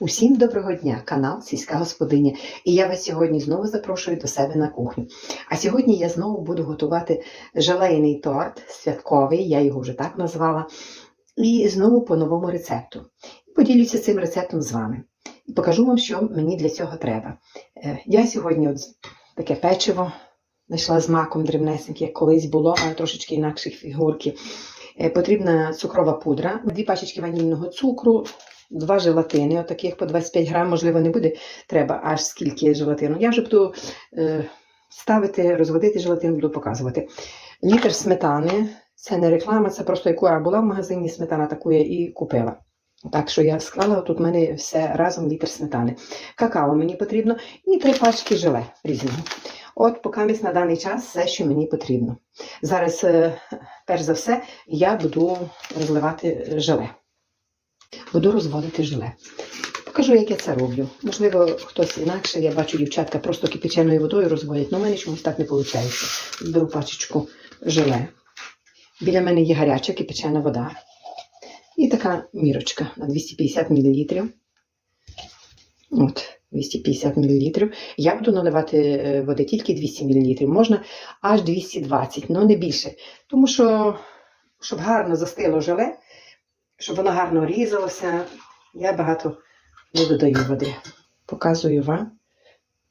Усім доброго дня, канал Сільська Господиня. І я вас сьогодні знову запрошую до себе на кухню. А сьогодні я знову буду готувати желейний торт святковий, я його вже так назвала. І знову по новому рецепту. Поділюся цим рецептом з вами. І покажу вам, що мені для цього треба. Е, Я сьогодні от таке печиво знайшла з маком дрібнесеньке, як колись було, а трошечки інакших фігурки. Е, Потрібна цукрова пудра, дві пачечки ванільного цукру, два желатини, отаких по 25 грам, можливо, не буде треба аж скільки желатину. Я вже буду е, ставити, розводити желатин, буду показувати. Літр сметани, це не реклама, це просто яку я була в магазині, сметана таку я і купила. Так що я склала, тут в мене все разом літр сметани. Какао мені потрібно і три пачки желе різного. От поки на даний час все, що мені потрібно. Зараз, е, перш за все, я буду розливати желе. Буду розводити желе. Покажу, як я це роблю. Можливо, хтось інакше, я бачу, дівчатка просто кипяченою водою розводять, але в мене чомусь так не виходить. Беру пачечку желе. Біля мене є гаряча кипячена вода. І така мірочка на 250 мл. От, 250 мл. Я буду наливати е, води тільки 200 мл. Можна аж 220, але не більше. Тому що, щоб гарно застило желе, щоб воно гарно різалося, я багато не додаю води. Показую вам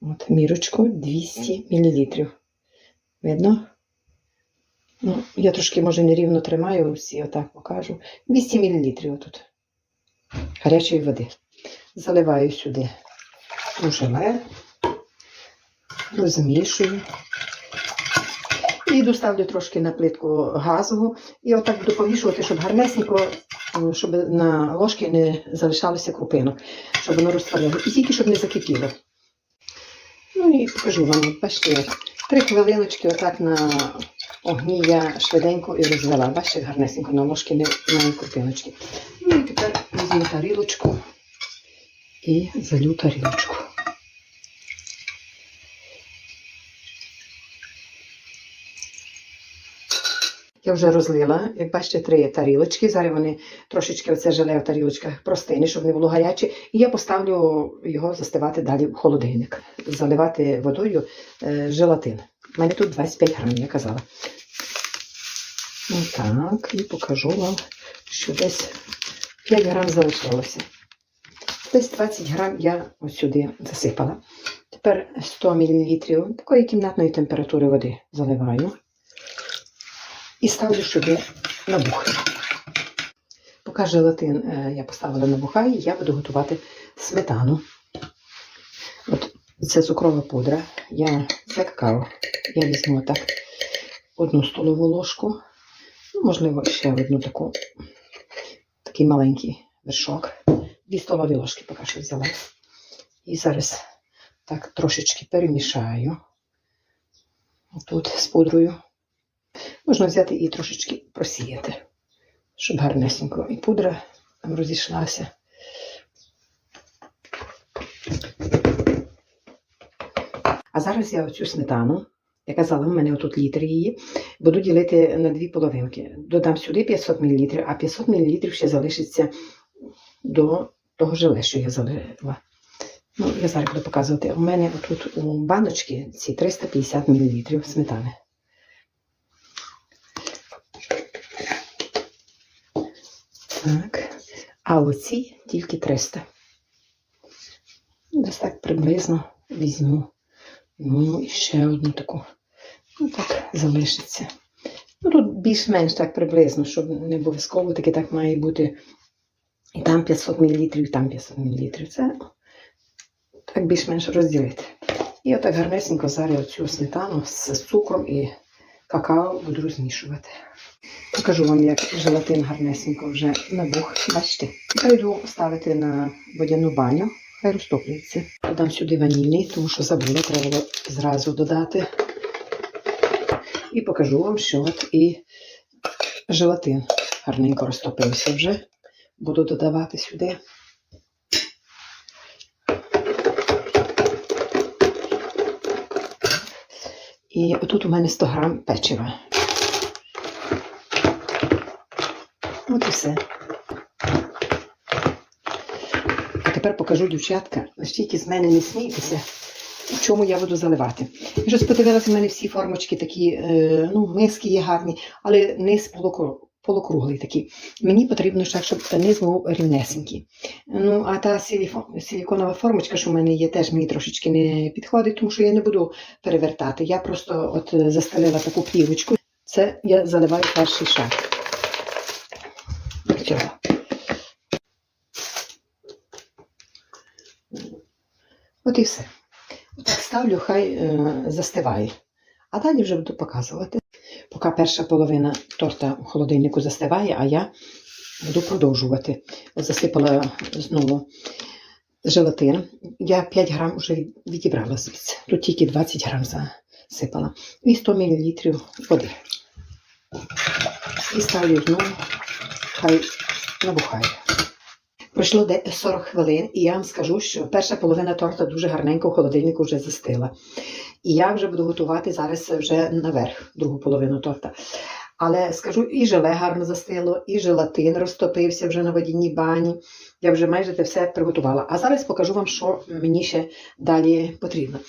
от, мірочку 200 мл. Видно? Ну, я трошки, може, нерівно тримаю всі, отак покажу. 200 мл отут. Гарячої води. Заливаю сюди желе, розмішую. І доставлю трошки на плитку газову. І отак буду помішувати, щоб гарнесенько, щоб на ложки не залишалося крупинок, щоб воно розтворило. І тільки щоб не закипіло. Ну і покажу вам, бачите, три хвилиночки отак на огні я швиденько і розвела. Бачите, гарнесенько на ложки не на крупиночки. Ну і тепер візьму тарілочку і залю тарілочку. Я вже розлила, як бачите, три тарілочки. Зараз вони трошечки оце желе в тарілочках простине, щоб не було гаряче. І я поставлю його застивати далі в холодильник, заливати водою е, желатин. У мене тут 25 грам, я казала. Так, і покажу вам, що десь 5 грам залишилося. Десь 20 грам я ось сюди засипала. Тепер 100 мл такої кімнатної температури води заливаю і ставлю сюди набухи. Поки желатин е, я поставила набухай, я буду готувати сметану. От це цукрова пудра. Я це какао. Я візьму так одну столову ложку, ну, можливо, ще одну таку, такий маленький вершок. Дві столові ложки поки що взяла. І зараз так трошечки перемішаю. Тут з пудрою. Можна взяти і трошечки просіяти, щоб гарнесенько і пудра там розійшлася. А зараз я оцю сметану, я казала, в мене отут літр її, буду ділити на дві половинки. Додам сюди 500 мл, а 500 мл ще залишиться до того желе, що я залила. Ну, я зараз буду показувати. У мене тут у баночці ці 350 мл сметани. Так. А оці тільки 300. Десь так приблизно візьму. Ну, і ще одну таку. Ну, так залишиться. Ну, тут більш-менш так приблизно, щоб не обов'язково таки так має бути. І там 500 мл, і там 500 мл. Це так більш-менш розділити. І отак гарнесенько зараз оцю сметану з цукром і какао буду розмішувати. Покажу вам, як желатин гарнесенько вже набух. Бачите? Тепер йду ставити на водяну баню, хай розтоплюється. Додам сюди ванільний, тому що забула, треба було зразу додати. І покажу вам, що от і желатин гарненько розтопився вже. Буду додавати сюди. І отут у мене 100 грам печива. От і все. А тепер покажу, дівчатка, настільки з мене не смійтеся, в чому я буду заливати. Я вже подивилася, в мене всі формочки такі, е, ну, миски є гарні, але низ полукру- полукруглий такий. Мені потрібно ще, щоб низ був рівнесенький. Ну, а та силіконова формочка, що в мене є, теж мені трошечки не підходить, тому що я не буду перевертати. Я просто от е, застелила таку плівочку. Це я заливаю перший шар. От і все. Отак ставлю, хай е, застиває. А далі вже буду показувати. Поки перша половина торта в холодильнику застиває, а я буду продовжувати. Засипала знову желатин. Я 5 грам вже відібрала звідси. Тут тільки 20 грам засипала. І 100 мл води. І ставлю знову, хай набухає. Пройшло де- 40 хвилин, і я вам скажу, що перша половина торта дуже гарненько в холодильнику вже застила. І я вже буду готувати зараз вже наверх другу половину торта. Але скажу, і желе гарно застило, і желатин розтопився вже на водяній бані. Я вже майже те все приготувала. А зараз покажу вам, що мені ще далі потрібно.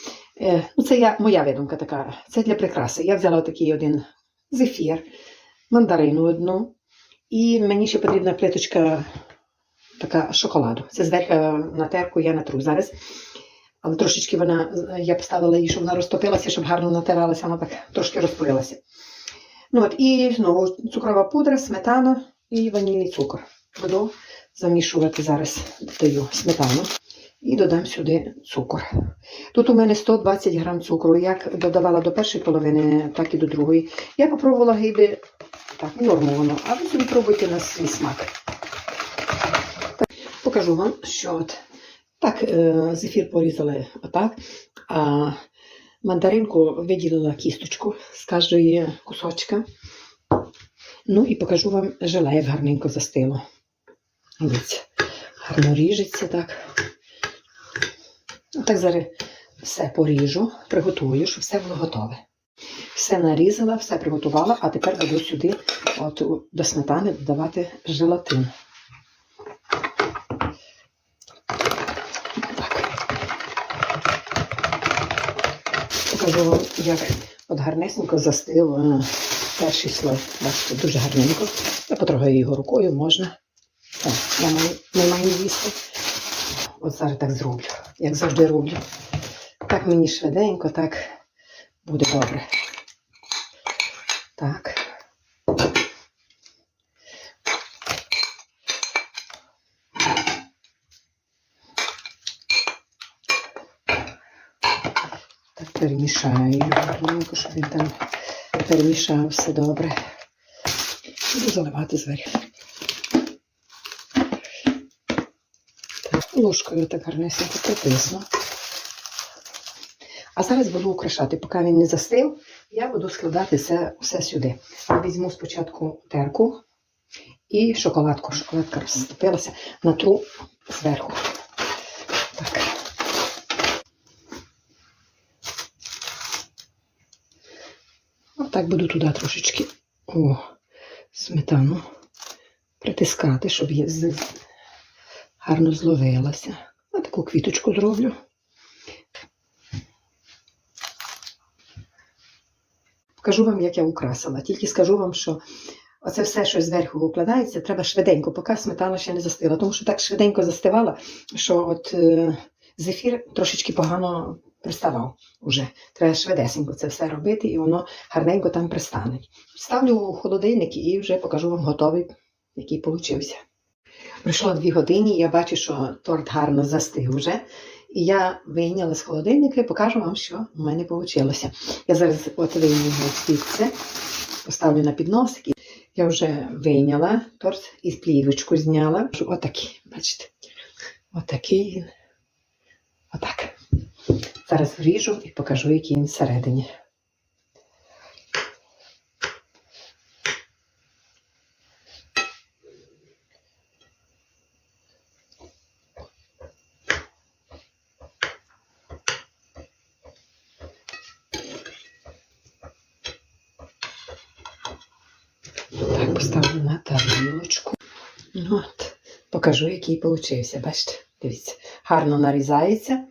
Е, ну, це я, моя видумка така. Це для прикраси. Я взяла такий один зефір, мандарину одну. І мені ще потрібна плиточка така шоколаду. Це зверху на терку я натру зараз. Але трошечки вона, я поставила її, щоб вона розтопилася, щоб гарно натиралася, вона так трошки розпилася. Ну от, і знову цукрова пудра, сметана і ванільний цукор. Буду замішувати зараз, додаю сметану і додам сюди цукор. Тут у мене 120 грам цукру. Як додавала до першої половини, так і до другої. Я попробувала гейби так, норму воно, а ви собі пробуйте на свій смак. Покажу вам, що от так, е, зефір порізали отак, а мандаринку виділила кісточку з кожної кусочка. Ну і покажу вам желе, як гарненько застило. Дивіться, гарно ріжеться так. Так зараз все поріжу, приготую, щоб все було готове. Все нарізала, все приготувала, а тепер буду сюди от, до сметани додавати желатин. Покажу як от гарнесенько застив перший слой. Бачите, дуже гарненько. Я потрогаю його рукою, можна. О, я маю, не маю їсти. От зараз так зроблю, як завжди роблю. Так мені швиденько, так буде добре. Так. Так перемішаю його щоб він там перемішав все добре. Буду заливати зверху. Ложкою так гарнесенько притисну. А зараз буду украшати, поки він не застив, я буду складати все, все сюди. Я візьму спочатку терку і шоколадку. Шоколадка розтопилася натру зверху. Отак буду туди трошечки о, сметану притискати, щоб я гарно зловилася. А таку квіточку зроблю. Покажу вам, як я украсила. Тільки скажу вам, що оце все, що зверху укладається, треба швиденько, поки сметана ще не застила. Тому що так швиденько застивала, що от е, зефір трошечки погано приставав уже. Треба швидесенько це все робити, і воно гарненько там пристане. Ставлю у холодильник і вже покажу вам готовий, який получився. Пройшло дві години, я бачу, що торт гарно застиг вже. І я вийняла з холодильника і покажу вам, що в мене вийшло. Я зараз от його звідси, поставлю на підносик. Я вже вийняла торт і плівочку зняла. Отакий, бачите. Отакий. Отак. Зараз вріжу і покажу, який він всередині. поставлю на тарілочку. От, покажу, який получився. Бачите, Дивіться, гарно нарізається.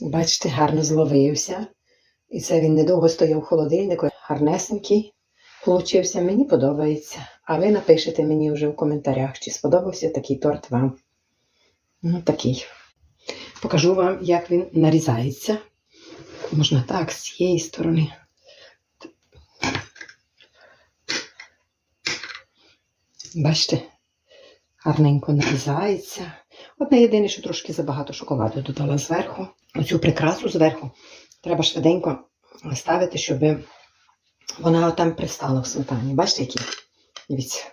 Бачите, гарно зловився. І це він недовго стояв в холодильнику. Гарнесенький получився. Мені подобається. А ви напишете мені вже в коментарях, чи сподобався такий торт вам. Ну, такий. Покажу вам, як він нарізається. Можна так, з цієї сторони. Бачите, гарненько нарізається. Одне єдине, що трошки забагато шоколаду додала зверху. Оцю прикрасу зверху треба швиденько ставити, щоб вона там пристала в сметані. Бачите, які? Дивіться.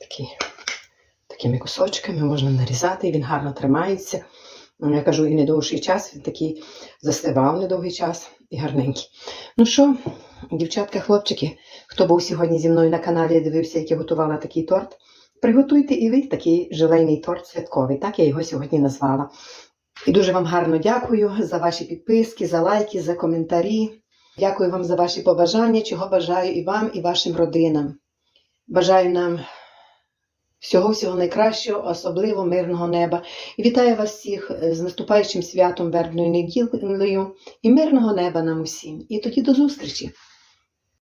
Такі, такими кусочками можна нарізати, він гарно тримається. Ну, Я кажу, і недовгий час, він такий застивав недовгий час і гарненький. Ну що, дівчатка, хлопчики, хто був сьогодні зі мною на каналі дивився, як я готувала такий торт, приготуйте і ви такий желейний торт святковий. Так я його сьогодні назвала. І дуже вам гарно дякую за ваші підписки, за лайки, за коментарі. Дякую вам за ваші побажання, чого бажаю і вам, і вашим родинам. Бажаю нам всього-всього найкращого, особливо мирного неба. І вітаю вас всіх з наступаючим святом вербною неділею і мирного неба нам усім. І тоді до зустрічі!